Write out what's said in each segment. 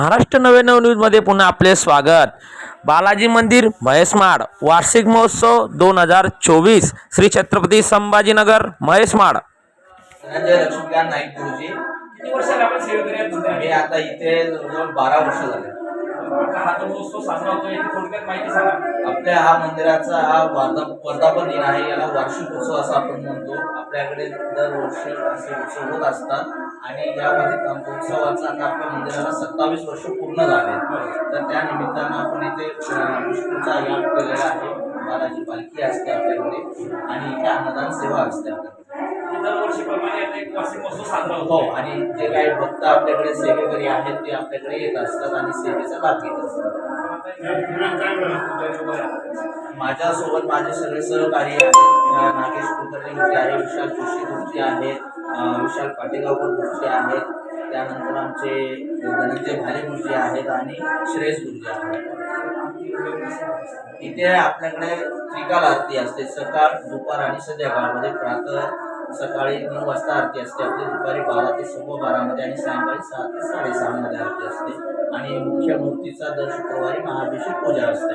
महाराष्ट्र नव्याण्णव न्यूजमध्ये पुन्हा आपले स्वागत. बालाजी मंदिर महेशमाड वार्षिक महोत्सव दोन हजार चोवीस श्री छत्रपती संभाजीनगर महेशमाड. लक्ष्मीकांत नाईक गुरुजी. किती वर्षाला आपण सेवेकरी आहेत मी? आता इथे जवळजवळ बारा वर्ष झाले. हा जो साजरा होतो याची थोडक्यात माहिती सांगा. आपल्या हा मंदिराचा हा वर्धा वर्धापन दिन आहे याला वार्षिक उत्सव असं आपण म्हणतो. आपल्याकडे दरवर्षी असे उत्सव होत असतात आणि यामध्ये उत्सवाचा आता आपल्या मंदिराला सत्तावीस वर्ष पूर्ण झाले. तर त्या निमित्तानं आपण इथे विष्णूचा याग केलेला आहे. बालाची पालखी असते आपल्याकडे आणि इथे अन्नदान सेवा असते आपल्याकडे. दरवर्षीप्रमाणे आता एक वार्षिक महोत्सव साजरा हो होतो आणि जे काही भक्त आपल्याकडे सेवेकरी आहेत ते आपल्याकडे येत असतात आणि सेवेचा लाभ घेत असतात. माझ्यासोबत माझे सगळे सहकारी आहेत. नागेश कुलकर्णी गुरुजी आहे विशाल जोशी गुरुजी आहेत विशाल पाटेगावकर गुरुजी आहेत त्यानंतर आमचे धनंजय भाले गुरुजी आहेत आणि श्रेयस गुरुजी आहेत. इथे आपल्याकडे त्रिकाल आरती असते. सकाळ दुपार आणि संध्याकाळमध्ये प्रातः सकाळी नऊ वाजता आरती असते. आपली दुपारी बारा ते सव्वा बारामध्ये आणि सायंकाळी सहा ते साडेसहामध्ये आरती असते. आणि मुख्य मूर्तीचा दर शुक्रवारी महाभिषेक पूजा असते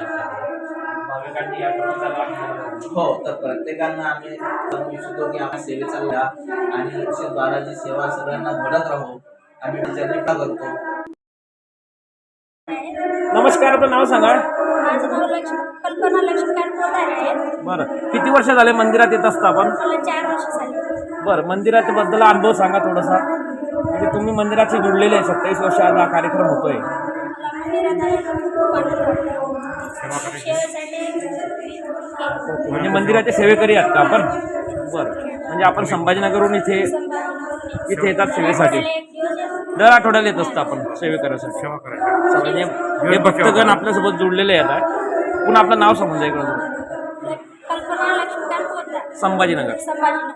आपल्याकडे. हो तर प्रत्येकांना आम्ही सांगू इच्छितो की आम्ही सेवेचा लाभ आणि श्री बालाजी सेवा सगळ्यांना घडत राहू. आम्ही त्याच्याने का करतो नमस्कार. आपलं नाव सांगा. कल्पना लक्ष्मीकांत बरं. किती वर्ष झाले मंदिरात येत असता आपण? मला चार वर्ष झाली. बरं मंदिराच्या बद्दल अनुभव सांगा थोडासा. म्हणजे तुम्ही मंदिराशी जुडलेले आहे सत्तावीस वर्ष आज हा कार्यक्रम होतोय. मला मंदिरात आल्यानंतर खूप आनंद वाटतो सेवेसाठी म्हणजे मंदिराचे सेवेकरी आहात का आपण? बरं. म्हणजे आपण संभाजीनगरहून इथे इथे येतात सेवेसाठी. एक दिवस येतो. दर आठवड्याला येत असतं आपण सेवेकऱ्यासाठी. सेवा करायला. म्हणजे हे भक्तगण आपल्यासोबत जुडलेले आहेत पुन्हा आपलं नाव सांगून द्या इकडं संभाजीनगर. संभाजीनगर.